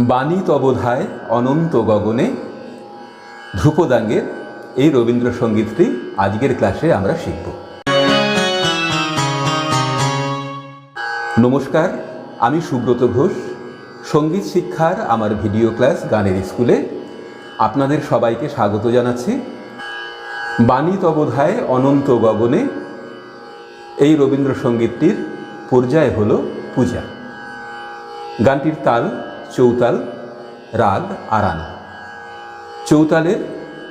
বাণী তবধায় অনন্ত গগনে। ধ্রুপদাঙ্গের এই রবীন্দ্রসঙ্গীতটি আজকের ক্লাসে আমরা শিখব। নমস্কার, আমি সুব্রত ঘোষ। সংগীত শিক্ষার আমার ভিডিও ক্লাস গানের স্কুলে আপনাদের সবাইকে স্বাগত জানাচ্ছি। বাণী তবোধায় অনন্ত গগনে এই রবীন্দ্রসঙ্গীতটির পর্যায় হল পূজা। গানটির তাল চৌতাল, রাগ, আরানা। চৌতালের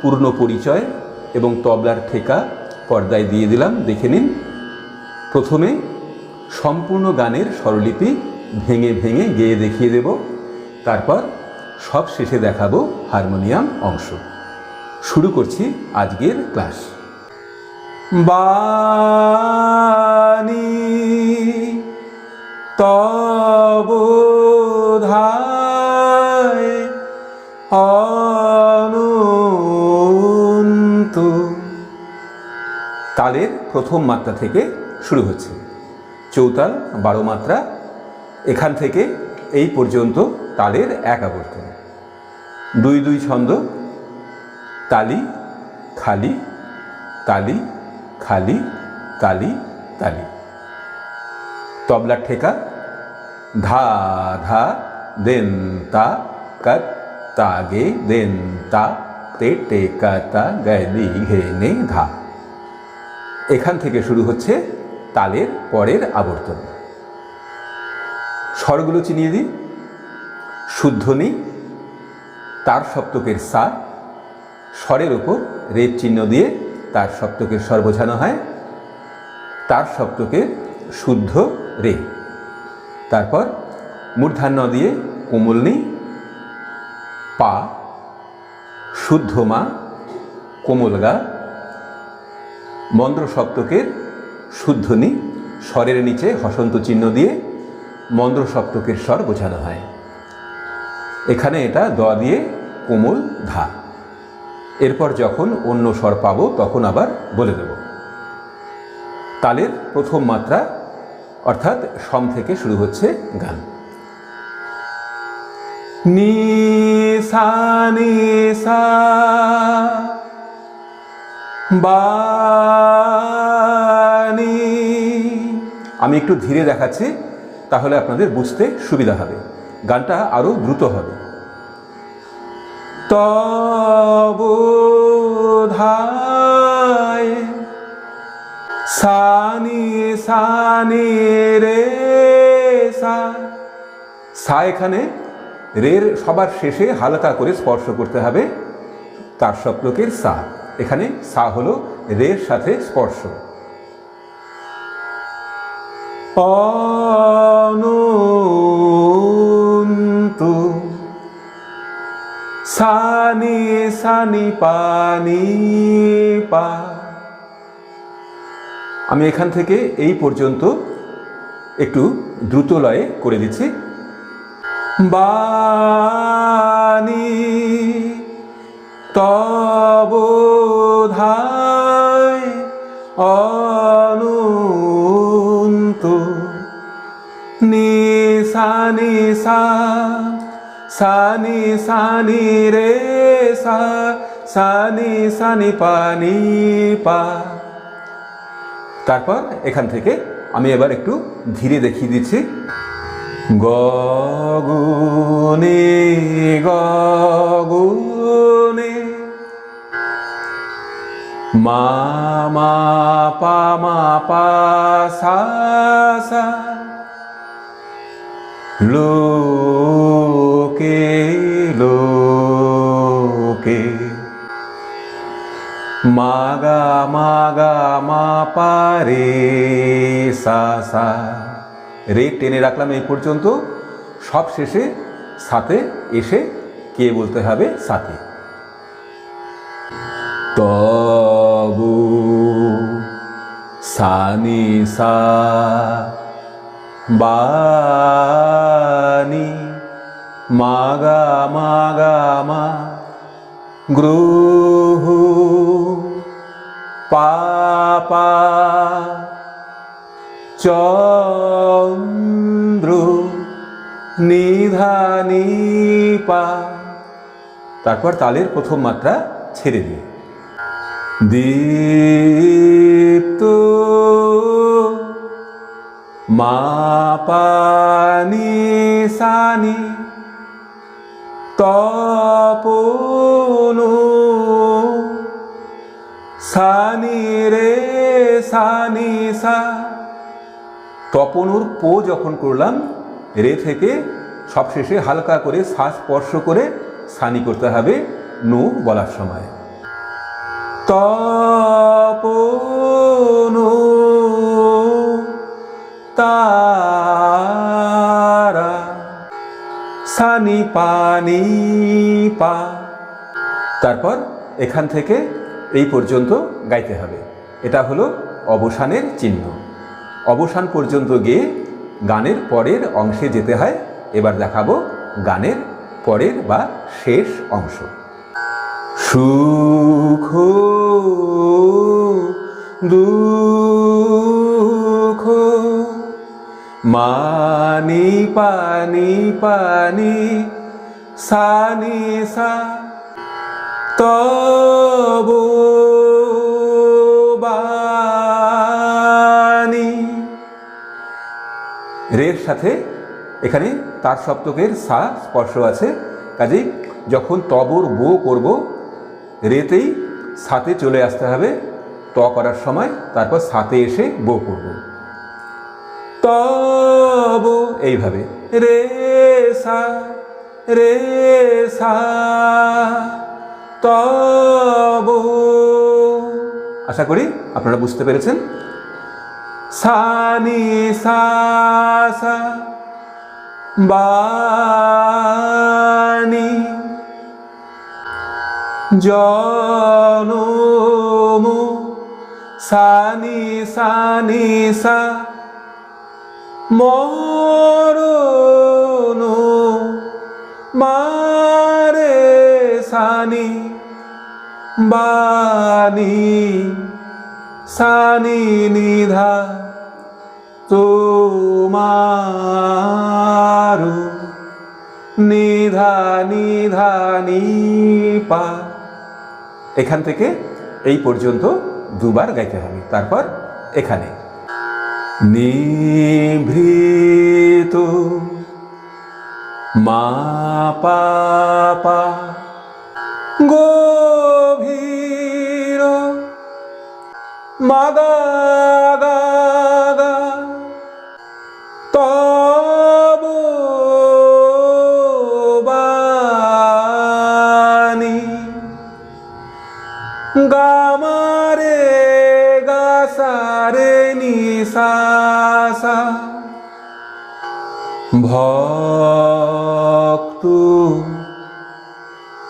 পূর্ণ পরিচয় এবং তবলার ঠেকা পর্দায় দিয়ে দিলাম, দেখে নিন। প্রথমে সম্পূর্ণ গানের স্বরলিপি ভেঙে ভেঙে গেয়ে দেখিয়ে দেব। তারপর সব শেষে দেখাবো হারমোনিয়াম অংশ। শুরু করছি আজকের ক্লাস। বাণী তবোধায় তালের প্রথম মাত্রা থেকে শুরু হচ্ছে। চৌতাল, বারো মাত্রা, এখান থেকে এই পর্যন্ত তালের এক আবর্তন। দুই দুই ছন্দ, তালি, খালি তালি খালি, তালি তালি। তবলার ঠেকা, ধা ধা, দেন, তা, কত, তা, গে, দেন, তা, তে টে কা তা গলি ঘে, নে, ধা। এখান থেকে শুরু হচ্ছে তালের পরের আবর্তন। স্বরগুলো চিনিয়ে দিই। শুদ্ধনি তার সপ্তকের সা, স্বরের ওপর রেপ চিহ্ন দিয়ে তার সপ্তকের স্বর বোঝানো হয়। তার সপ্তকের শুদ্ধ রে। তারপর মূর্ধান্য দিয়ে কোমলনি পা, শুদ্ধ মা কোমলগা মন্দ্র সপ্তকের শুদ্ধনি স্বরের নিচে হসন্ত চিহ্ন দিয়ে মন্দ্র সপ্তকের স্বর বোঝানো হয়। এখানে এটা দ দিয়ে কোমল ধা। এরপর যখন অন্য স্বর পাবো, তখন আবার বলে দেব। তালের প্রথম মাত্রা, অর্থাৎ সম থেকে শুরু হচ্ছে গান। নি সা নি সা বাণী। আমি একটু ধীরে দেখাচ্ছি, তাহলে আপনাদের বুঝতে সুবিধা হবে। গানটা আরও দ্রুত হবে। তবোধায় সানি সানি রে সা। সা এখানে রের সবার শেষে হালকা করে স্পর্শ করতে হবে। তার সপ্তকের সা। এখানে সা হল রের সাথে স্পর্শ। সানি সানি, পানি, পা। আমি এখান থেকে এই পর্যন্ত একটু দ্রুত লয়ে করে দিচ্ছি। বাণী তবোধায় অনন্ত নিসা নিসা সানি সানি রে সা সানি সানি পানি পা তারপর এখান থেকে আমি এবার একটু ধীরে দেখিয়ে দিচ্ছি। গগুনে গগুনে মা মা, পা মা, পা, সা সা। লোকে লোকে। মাগা মাগা, মা, পা, রে, সা সা। রে টেনে রাখলাম এই পর্যন্ত। সব শেষে সাথে এসে কে বলতে হবে? সাথে। তবু সানি সা, বানি, মাগা মাগা, মা, গ্রহ, পাপা, চন্দ্র, নিধ নিধা নি পা তারপর তালের প্রথম মাত্রা ছেড়ে দিয়ে দীপ্ত মা পানি সানি তপনু সানি রে সানি সা। তপনুর পো যখন করলাম, রে থেকে সবশেষে হালকা করে শ্বাস স্পর্শ করে সানি করতে হবে নু বলার সময়। তপনু তারা সানি পানি পা। তারপর এখান থেকে এই পর্যন্ত গাইতে হবে। এটা হলো অবসানের চিহ্ন। অবসান পর্যন্ত গিয়ে গানের পরের অংশে যেতে হয়। এবার দেখাবো গানের পরের বা শেষ অংশ। সুখ দুঃখ, মানি পানি পানি, সানি সা, তব রের সাথে এখানে তার সপ্তকের সা স্পর্শ আছে। কাজেই যখন তবর বো করব রেতেই সাথে চলে আসতে হবে। ত করার সময় তারপর সাথে এসে বো করব। তব এইভাবে। রে, সা রে, সা তব আশা করি আপনারা বুঝতে পেরেছেন। সা সা বাণী জনম সানি সানি সা মরণ মারে সানি বাণী সানি নিধা তোমার নিধা নিধা পা এখান থেকে এই পর্যন্ত দুবার গাইতে হবে। তারপর এখানে। নিভৃত মা পাপা গভীর মাগা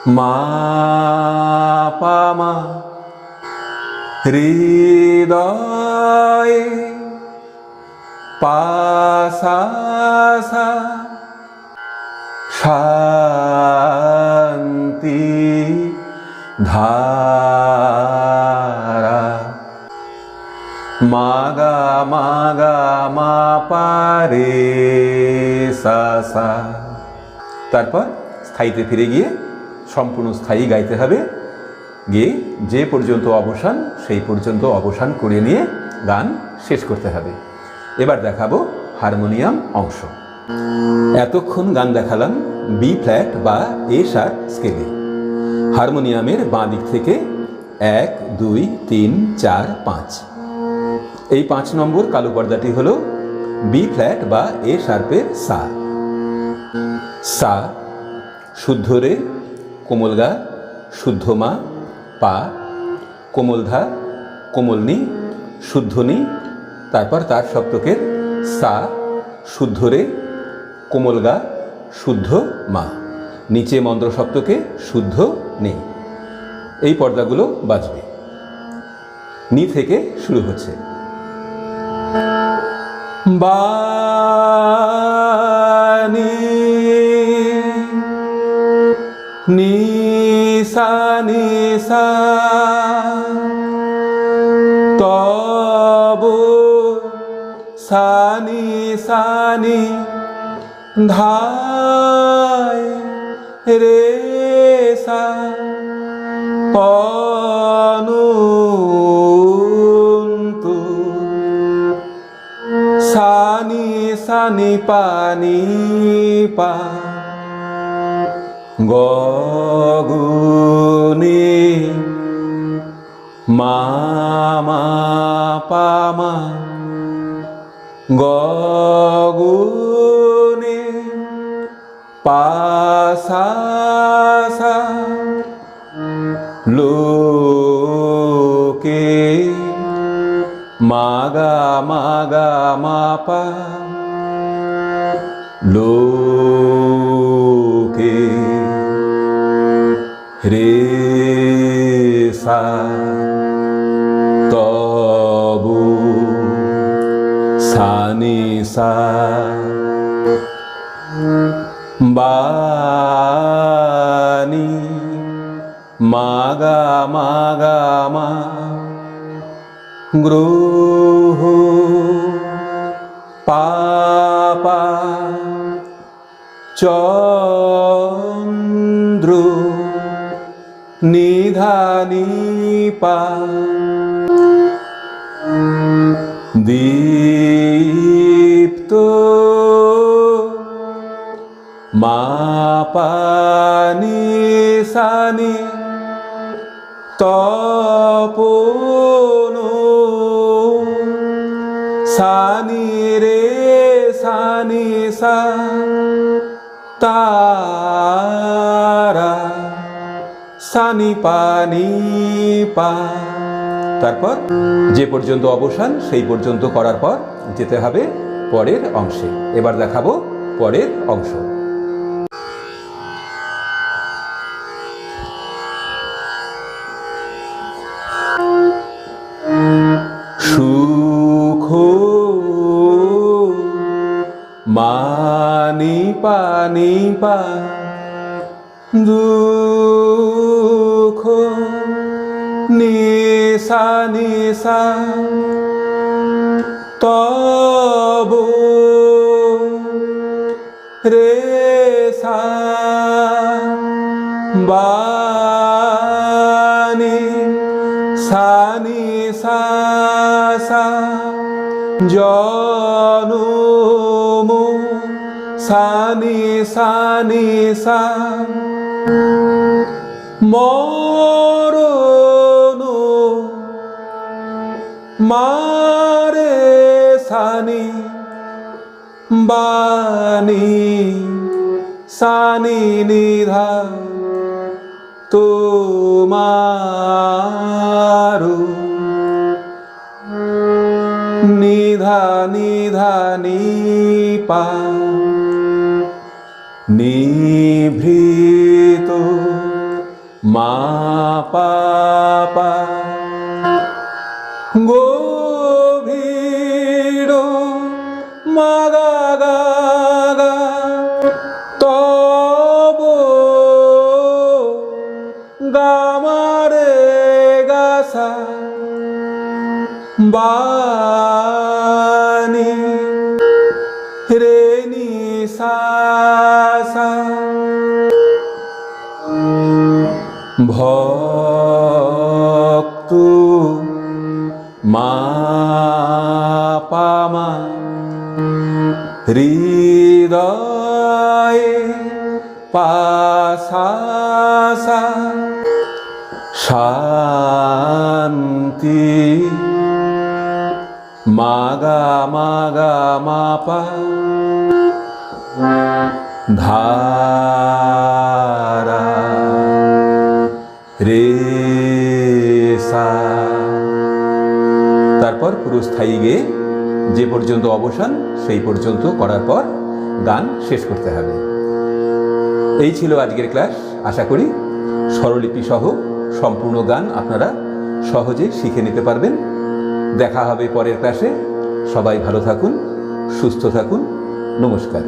মা পামা হৃদয়ে পাশাসা শান্তি ধারা মাগা মাগা মা পারে সাসা তারপর স্থায়ীতে ফিরে গিয়ে সম্পূর্ণ স্থায়ী গাইতে হবে। গিয়ে যে পর্যন্ত অবসান, সেই পর্যন্ত অবসান করে নিয়ে গান শেষ করতে হবে। এবার দেখাবো হারমোনিয়াম অংশ। এতক্ষণ গান দেখালাম বি ফ্ল্যাট বা এ শার্প স্কেলে। হারমোনিয়ামের বাঁ দিক থেকে এক, দুই, তিন, চার, পাঁচ। এই পাঁচ নম্বর কালো পর্দাটি হল বি ফ্ল্যাট বা এ শার্পের সা। সা শুদ্ধ রে কোমল গা শুদ্ধ মা পা। কোমলধা, কোমলনি, শুদ্ধনি। তারপর তার সপ্তকের সা শুদ্ধ রে কোমল গা শুদ্ধ মা নিচে মন্দ্র সপ্তকে শুদ্ধ নেই এই পর্দাগুলো বাজবে। নি থেকে শুরু হচ্ছে। বাণী নিসা তব সানি সানি ধা রে সা অনন্ত। সানি সানি পানি পা গগুনি মামা পামা গগুনি পাসা লোকে মাগা মাগা মাপা লোকে রে সা তবু সানি সা বানি মাগা মাগা মা গ্রহ পাপা চন্দ্র নিধানি পা। দীপ্ত মা পানি সানি তপন সানি রে সানি সা। তারা সানি পানি পা। তারপর যে পর্যন্ত অবসান, সেই পর্যন্ত করার পর যেতে হবে পরের অংশে। এবার দেখাবো পরের অংশ। সুখ মানি পানি পা। দুঃখ নিশা তব রে সা বানি সানি সা জনম সানি সানি সা মরণ মারে সানি বানি সানি নিধা তোমারু নিধা নিধা নিপা নিভৃত মা পাপা। গভীর ভক্ত মা পামা হৃদয়ে পাশা শান্তি মাগা মাগা মাপা ধারা রে সা। তারপর পুরো স্থায়ী গেয়ে যে পর্যন্ত অবসান, সেই পর্যন্ত করার পর গান শেষ করতে হবে। এই ছিল আজকের ক্লাস। আশা করি স্বরলিপি সহ সম্পূর্ণ গান আপনারা সহজে শিখে নিতে পারবেন। দেখা হবে পরের ক্লাসে। সবাই ভালো থাকুন, সুস্থ থাকুন। নমস্কার।